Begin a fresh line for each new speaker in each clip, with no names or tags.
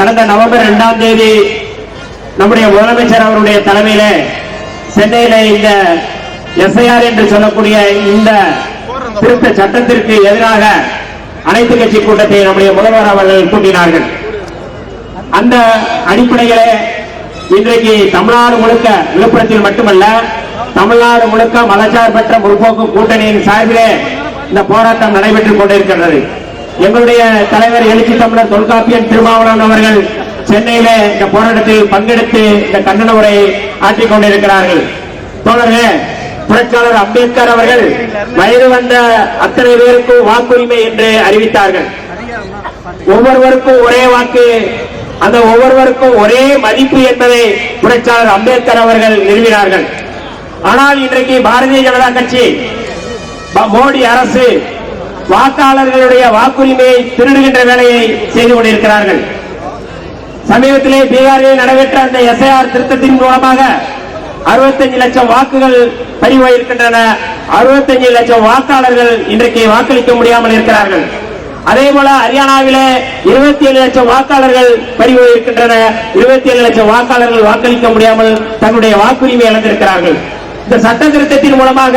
கடந்த நவம்பர் இரண்டாம் தேதி நம்முடைய முதலமைச்சர் அவருடைய தலைமையில சென்னையில இந்த எஸ்ஐஆர் என்று சொல்லக்கூடிய இந்த திருத்த சட்டத்திற்கு எதிராக அனைத்து கட்சி கூட்டத்தை நம்முடைய முதல்வர் அவர்கள் கூட்டினார்கள். அந்த அடிப்படையிலே இன்றைக்கு தமிழ்நாடு முழுக்க விழுப்புரத்தில் மட்டுமல்ல தமிழ்நாடு முழுக்க மதச்சார்பற்ற முற்போக்கு கூட்டணியின் சார்பிலே இந்த போராட்டம் நடைபெற்றுக் கொண்டிருக்கின்றது. எங்களுடைய தலைவர் எழுச்சி தமிழர் தொல்காப்பியன் திருமாவளவன் அவர்கள் சென்னையில இந்த போராட்டத்தில் பங்கெடுத்து இந்த கண்டன உரையை ஆற்றிக் கொண்டிருக்கிறார்கள். தோழர்களே புரட்சியாளர் அம்பேத்கர் அவர்கள் வயது வந்த அத்தனை பேருக்கும் வாக்குரிமை என்று அறிவித்தார்கள். ஒவ்வொருவருக்கும் ஒரே வாக்கு அந்த ஒவ்வொருவருக்கும் ஒரே மதிப்பு என்பதை புரட்சியாளர் அம்பேத்கர் அவர்கள் நிறுவினார்கள். ஆனால் இன்றைக்கு பாரதிய ஜனதா கட்சி மோடி அரசு வாக்காளர்களுடைய வாக்குரிமையை திருடுகின்ற வேலையை செய்து கொண்டிருக்கிறார்கள். சமீபத்திலே பீகாரில் நடைபெற்ற அந்த எஸ்ஐஆர் திருத்தத்தின் மூலமாக 65 லட்சம் வாக்குகள் பதிவாயிருக்கின்றன. 65 லட்சம் வாக்காளர்கள் இன்றைக்கு வாக்களிக்க முடியாமல் இருக்கிறார்கள். அதே போல ஹரியானாவிலே 27 லட்சம் வாக்காளர்கள் பதிவு இருக்கின்றன 27 லட்சம் வாக்காளர்கள் வாக்களிக்க முடியாமல் தன்னுடைய வாக்குரிமை இழந்திருக்கிறார்கள். இந்த சட்ட திருத்தத்தின் மூலமாக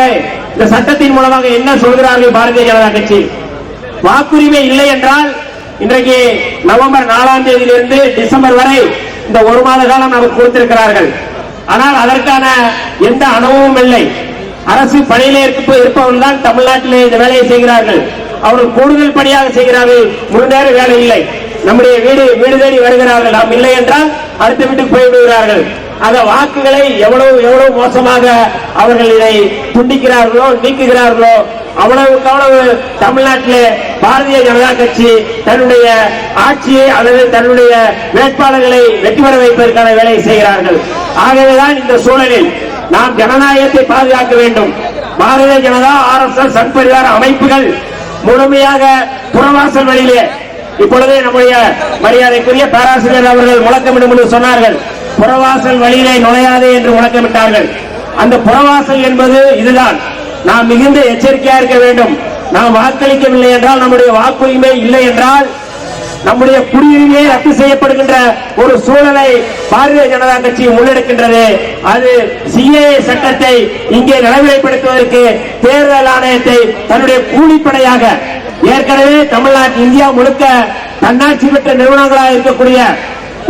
இந்த சட்டத்தின் மூலமாக என்ன சொல்கிறார்கள் பாரதிய ஜனதா கட்சி? வாக்குரிமை இல்லை என்றால் இன்றைக்கு நவம்பர் நாலாம் தேதியிலிருந்து டிசம்பர் வரை இந்த ஒரு மாத காலம் நமக்கு கொடுத்திருக்கிறார்கள். ஆனால் அதற்கான எந்த அனுபவமும் இல்லை. அரசு பணியில இருப்பவர்கள் தான் தமிழ்நாட்டிலே இந்த வேலையை செய்கிறார்கள். அவர்கள் கூடுதல் பணியாக செய்கிறார்கள். முழு நேர வேலை இல்லை. நம்முடைய வீடு வீடு தேடி வருகிறார்கள். நாம் இல்லை என்றால் அடுத்த வீட்டுக்கு போய்விடுகிறார்கள். அந்த வாக்குகளை எவ்வளவு எவ்வளவு மோசமாக அவர்கள் இதை துண்டிக்கிறார்களோ நீக்குகிறார்களோ அவ்வளவுக்கு அவ்வளவு தமிழ்நாட்டிலே பாரதிய ஜனதா கட்சி தன்னுடைய ஆட்சியை அல்லது தன்னுடைய வேட்பாளர்களை வெற்றி பெற வைப்பதற்கான வேலையை செய்கிறார்கள். ஆகவேதான் இந்த சூழலில் நாம் ஜனநாயகத்தை பாதுகாக்க வேண்டும். Bharatiya Janata R S S சட்பரிவார அமைப்புகள் முழுமையாக புறவாசல் வழியிலே இப்பொழுதே நம்முடைய மரியாதைக்குரிய பேராசிரியர் அவர்கள் முழக்கமிடும் என்று சொன்னார்கள். புறவாசல் வழியிலே நுழையாதே என்று முழக்கமிட்டார்கள். அந்த புறவாசல் என்பது இதுதான். நாம் மிகுந்த எச்சரிக்கையா இருக்க வேண்டும். நாம் வாக்களிக்கவில்லை என்றால் நம்முடைய வாக்குரிமை இல்லை என்றால் நம்முடைய குடியுரிமையை ரத்து செய்யப்படுகின்ற ஒரு சூழலை பாரதிய ஜனதா கட்சி முன்னெடுக்கின்றது. அது சிஏ சட்டத்தை இங்கே நடைமுறைப்படுத்துவதற்கு தேர்தல் ஆணையத்தை தன்னுடைய கூலிப்படையாக ஏற்கனவே தமிழ்நாட்டு இந்தியா முழுக்க தன்னாட்சி பெற்ற நிறுவனங்களாக இருக்கக்கூடிய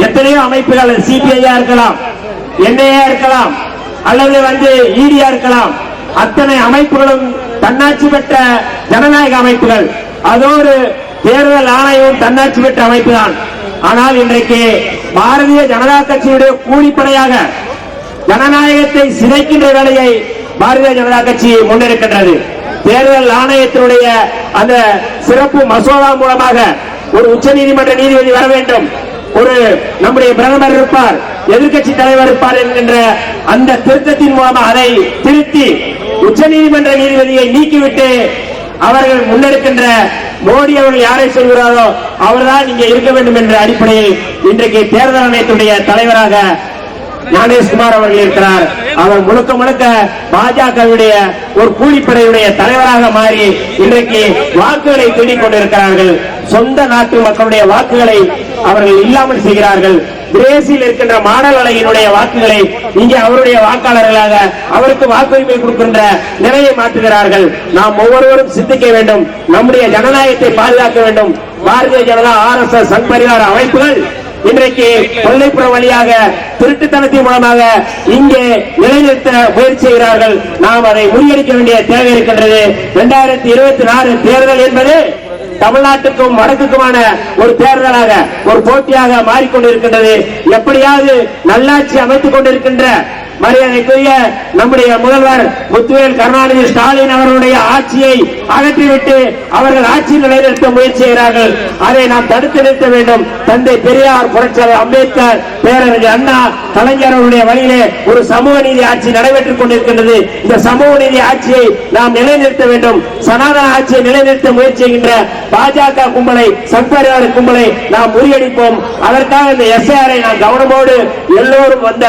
எத்தனையோ அமைப்புகள் சிபிஐயா இருக்கலாம் என்ஐயா இருக்கலாம் அல்லது வந்து ஈடியா இருக்கலாம். அத்தனை அமைப்புகளும் தன்னாட்சி பெற்ற ஜனநாயக அமைப்புகள். அதோடு தேர்தல் ஆணையம் தன்னாட்சி பெற்ற அமைப்பு தான் ஆனால் இன்றைக்கு பாரதிய ஜனதா கட்சியுடைய கூலிப்படையாக ஜனநாயகத்தை சிதைக்கின்ற வேலையை பாரதிய ஜனதா கட்சி முன்னெடுக்கின்றது தேர்தல் ஆணையத்தினுடைய அந்த சிறப்பு மசோதா மூலமாக ஒரு உச்சநீதிமன்ற நீதிபதி வர வேண்டும். ஒரு நம்முடைய பிரதமர் இருப்பார் எதிர்க்கட்சி தலைவர் இருப்பார் என்கின்ற அந்த திருத்தத்தின் மூலமாக அதை திருத்தி உச்சநீதிமன்ற நீதிபதியை நீக்கிவிட்டு அவர்கள் முன்னெடுக்கின்ற மோடி அவர்கள் யாரை சொல்கிறாரோ அவர்தான் இங்கே இருக்க வேண்டும் என்ற அடிப்படையில் இன்றைக்கு தேர்தல் ஆணையத்துடைய தலைவராக ஞானேஷ்குமார் அவர்கள் இருக்கிறார். அவர் முழுக்க முழுக்க பாஜகவுடைய ஒரு கூலிப்படையுடைய தலைவராக மாறி இன்றைக்கு வாக்குகளை தேடிக் கொண்டிருக்கிறார்கள் சொந்த நாட்டு மக்களுடைய வாக்குகளை அவர்கள் இல்லாமல் செய்கிறார்கள். பிரேசில் இருக்கின்ற மாடல் அலையினுடைய வாக்குகளை இங்கே அவருடைய வாக்காளர்களாக அவருக்கு வாக்குரிமை கொடுக்கின்ற நிலையை மாற்றுகிறார்கள். நாம் ஒவ்வொருவரும் சிந்திக்க வேண்டும். நம்முடைய ஜனநாயகத்தை பாதுகாக்க வேண்டும். Bharatiya Janata R S S Sangh Parivar அமைப்புகள் இன்றைக்கு கொள்ளைப்புற வழியாக திருட்டுத்தனத்தின் மூலமாக இங்கே நிலைநிறுத்த முயற்சி செய்கிறார்கள். நாம் அதை முறியடிக்க வேண்டிய தேவை இருக்கின்றது. இரண்டாயிரத்தி இருபத்தி நாலு தேர்தல் என்பது தமிழ்நாட்டுக்கும் வடக்குக்குமான ஒரு தேர்தலாக ஒரு போட்டியாக மாறிக்கொண்டிருக்கின்றது. எப்படியாவது நல்லாட்சி அமைத்துக் கொண்டிருக்கின்ற மரியாதைக்குரிய நம்முடைய முதல்வர் முத்துவேல் கருணாநிதி ஸ்டாலின் அவர்களுடைய ஆட்சியை அகற்றிவிட்டு அவர்கள் ஆட்சியில் நிலைநிறுத்த முயற்சி செய்கிறார்கள். அதை நாம் தடுத்து நிறுத்த வேண்டும். தந்தை பெரியார் புரட்சியாளர் அம்பேத்கர் பேரறிஞர் அண்ணா கலைஞர் அவருடைய வழியிலே ஒரு சமூக நீதி ஆட்சி நடைபெற்றுக் கொண்டிருக்கின்றது. இந்த சமூக நீதி ஆட்சியை நாம் நிலைநிறுத்த வேண்டும். சனாதன ஆட்சியை நிலைநிறுத்த முயற்சி செய்கின்ற பாஜக கும்பலை சங்பரிவார கும்பலை நாம் முறியடிப்போம். அதற்காக இந்த எஸ்ஐஆரை நாம் கவனமோடு எல்லோரும் வந்த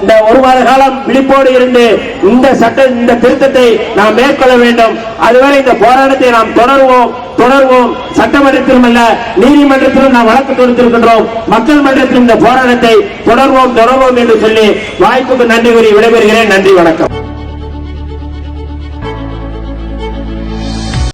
இந்த ஒரு மாத காலம் விழிப்போடு இருந்து இந்த சட்ட இந்த திருத்தத்தை நாம் மேற்கொள்ள வேண்டும். அதுவரை இந்த போராட்டத்தை நாம் தொடருவோம் தொடர்வோம். சட்டமன்றத்திலும் அல்ல நீதிமன்றத்திலும் நாம் வழக்கு தொடுத்திருக்கின்றோம். மக்கள் மன்றத்தில் இந்த போராட்டத்தை தொடர்வோம் தொடர்வோம் என்று சொல்லி வாய்ப்புக்கு நன்றி கூறி விடைபெறுகிறேன். நன்றி வணக்கம்.